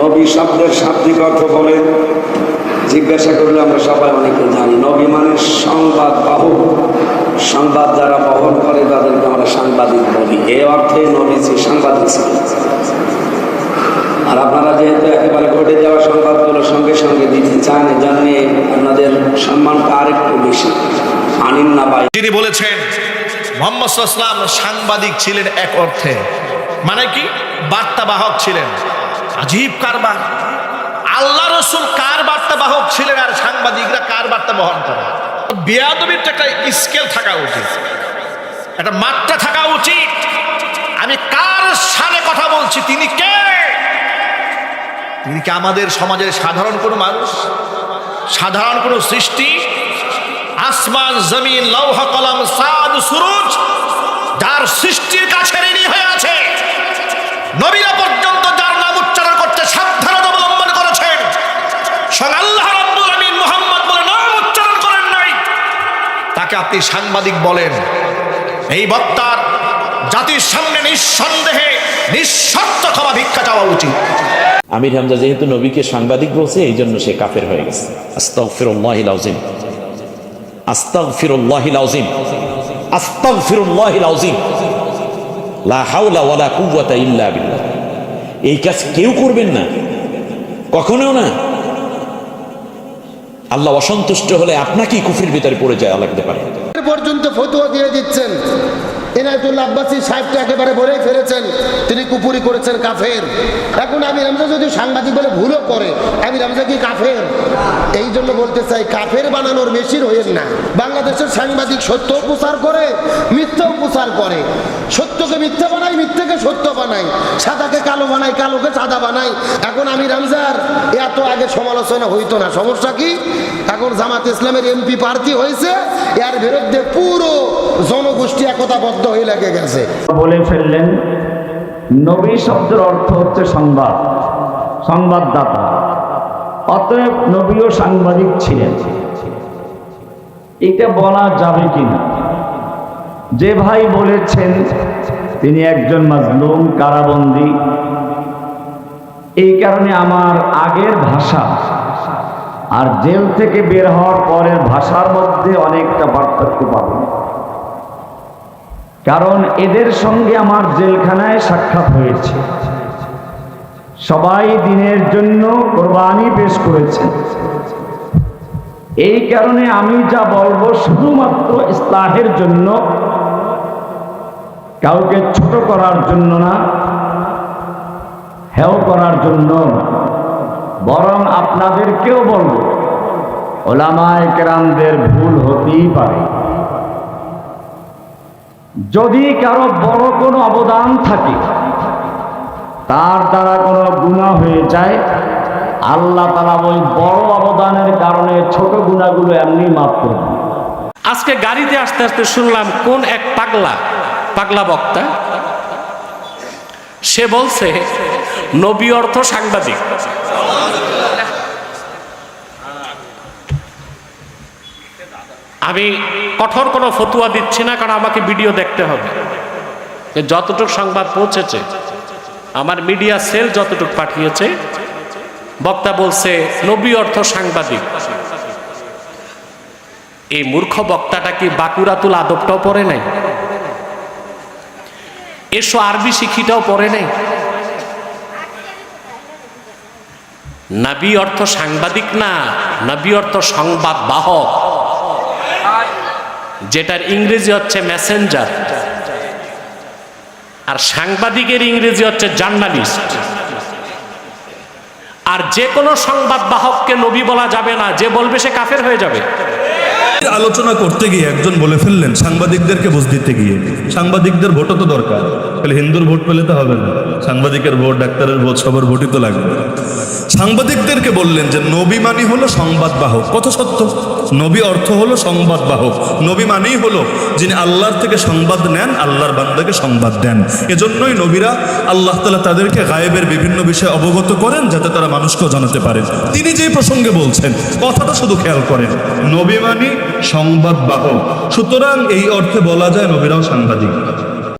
নবী শব্দের শাব্দিক অর্থ বলেন জিজ্ঞাসা করলে আমরা সবাই অনেকে জানি। নবী মানে সংবাদ বাহক সংবাদ যারা বহন করে তাদেরকে আমরা সাংবাদিক বলি। এ অর্থে নবী সাংবাদিক আর আপনারা যেহেতু একেবারে ঘটে যাওয়া সংবাদগুলো সঙ্গে সঙ্গে দিতে চান এজন্য আপনাদের সম্মানটা আরেকটু বেশি। আনিন না পাই তিনি বলেছেন, মোহাম্মদ সাংবাদিক ছিলেন এক অর্থে। মানে কি? বার্তাবাহক ছিলেন। আজীব কারবার। আল্লাহ রসুল কার বার্তা বাহক ছিলেন আর সাংবাদিকরা কার বার্তা বহন করে? বেয়াদবির একটা স্কেল থাকা উচিত। একটা মাত্রা থাকা উচিত। আমি কার সানে কথা বলছি? তিনি কে? তিনি কি আমাদের সমাজের সাধারণ কোনো মানুষ? সাধারণ কোনো সৃষ্টি? আসমান, জমিন, লৌহ, কলম, সাদ, সুরুজ, যার সৃষ্টির কাছে ঋণী হয়ে আছে নবীরা পর্যন্ত যার নাম উচ্চারণ করতে সাবধানতা অবলম্বন করেছেন স্বয়ং আল্লাহ রাব্বুল আমিন মুহাম্মদ বলে নাম উচ্চারণ করেন নাই তাকে আপনি সাংবাদিক বলেন, এই বক্তার জাতির সামনে নিঃসন্দেহে নিঃশর্ত ক্ষমা ভিক্ষা চাওয়া উচিত। আমির হামজা যেহেতু নবীকে সাংবাদিক বলছে, এই জন্য সে কাফের হয়ে গেছে। আস্তাগফিরুল্লাহিল আযীম আস্তাগফিরুল্লাহিল আযীম আস্তাগফিরুল্লাহিল আযীম লা হাওলা ওয়ালা কুওয়াতা ইল্লা বিল্লাহ। এই কাজ কেউ করবেন না। কখনো না। আল্লাহ অসন্তুষ্ট হলে আপনাকেই কুফরির ভিতরে পড়ে যায় লাগতে পারে। পর্যন্ত ফতুয়া দিয়ে দিচ্ছেন। এনায়তুল্লাহ আব্বাসী সাহেবটা একেবারে ফেলেছেন তিনি কুপুরি করেছেন কাফের। এখন আমি রামজা যদি সাংবাদিক বলে ভুলও করে আমি রামজা কি কাফের? এই জন্য বলতে চাই, কাফের বানানোর মেশিন হইেন না। বাংলাদেশের সাংবাদিক সত্য প্রচার করে মিথ্যাও প্রচার করে। সত্যকে মিথ্যা বানায়, মিথ্যাকে সত্য বানায়। সাদাকে কালো বানায়, কালোকে সাদা বানায়। এখন আমি রামজার এত আগে সমালোচনা হইতো না। সমস্যা কি? এখন জামাত ইসলামের এমপি প্রার্থী হয়েছে, এর বিরুদ্ধে পুরো জনগোষ্ঠী একতাবদ্ধ হয়ে লেগে গেছে। বলে ফেললেন নবী শব্দের অর্থ হচ্ছে সংবাদ, সংবাদদাতা। অতএব নবীও সাংবাদিক ছিলেন। এটা বলা যাবে কিনা? যে ভাই বলেছেন, তিনি একজন মাজলুম, কারাবন্দী। এই কারণে আমার আগের ভাষা আর জেল থেকে বের হওয়ার পরের ভাষার মধ্যে অনেকটা পার্থক্য পাবেন। কারণ এদের সঙ্গে আমার জেলখানায় সাক্ষাৎ হয়েছে। সবাই দিনের জন্য কোরবানি পেশ করেছেন এই কারণে আমি যা বলব শুধুমাত্র ইসলাহের জন্য, কাউকে ছোট করার জন্য না, হেও করার জন্য, বরং আপনাদেরকেও বলব, ওলামায় কেরামদের ভুল হতেই পারে। যদি কারও বড় কোনো অবদান থাকে, তার দ্বারা কোনো গুণা হয়ে যায়, আল্লাহ তালা ওই বড় অবদানের কারণে ছোট গুণাগুলো এমনি মাফ করবেন আজকে গাড়িতে আসতে আসতে শুনলাম, কোন এক পাগলা পাগলা বক্তা, সে বলছে, নবী অর্থ সাংবাদিক। আমি কঠোর কোনো ফতুয়া দিচ্ছি না, কারণ আমাকে ভিডিও দেখতে হবে। যতটুক সংবাদ পৌঁছেছে, আমার মিডিয়া সেল যতটুক পাঠিয়েছে, বক্তা বলছে, নবী অর্থ সাংবাদিক। এই মূর্খ বক্তাটা কি বাকুরাতুল আদবটাও পড়ে নাই? এসো আরবি শিখিটাও পড়ে নাই? নাবি অর্থ সাংবাদিক না, নাবি অর্থ সংবাদ বাহক যেটার ইংরেজি হচ্ছে মেসেঞ্জার আর সাংবাদিকের ইংরেজি হচ্ছে জার্নালিস্ট আর যে কোনো সংবাদ বাহককে নবী বলা যাবে না, যে বলবে সে কাফের হয়ে যাবে। আলোচনা করতে গিয়ে একজন বলে ফেললেন, সাংবাদিকদেরকে বুঝ দিতে গিয়ে। সাংবাদিকদের ভোটও তো দরকার। তাহলে হিন্দুর ভোট পেলে তো হবে না। সাংবাদিকের ভোট, ডাক্তারের ভোট, সবার ভোটই তো লাগবে। সাংবাদিকদেরকে বললেন যে, নবী মানি হলো সংবাদ বাহক। কত সত্য? নবী অর্থ হলো সংবাদ বাহক। নবী মানেই হলো যিনি আল্লাহর থেকে সংবাদ নেন, আল্লাহর বান্দাকে সংবাদ দেন। এজন্যই নবীরা আল্লাহ তালা তাদেরকে গায়েবের বিভিন্ন বিষয়ে অবগত করেন, যাতে তারা মানুষকেও জানাতে পারেন তিনি যে প্রসঙ্গে বলছেন, কথাটা শুধু খেয়াল করেন। নবী মানি সংবাদ বাহক সুতরাং এই অর্থে বলা যায় নবীরাও সাংবাদিক।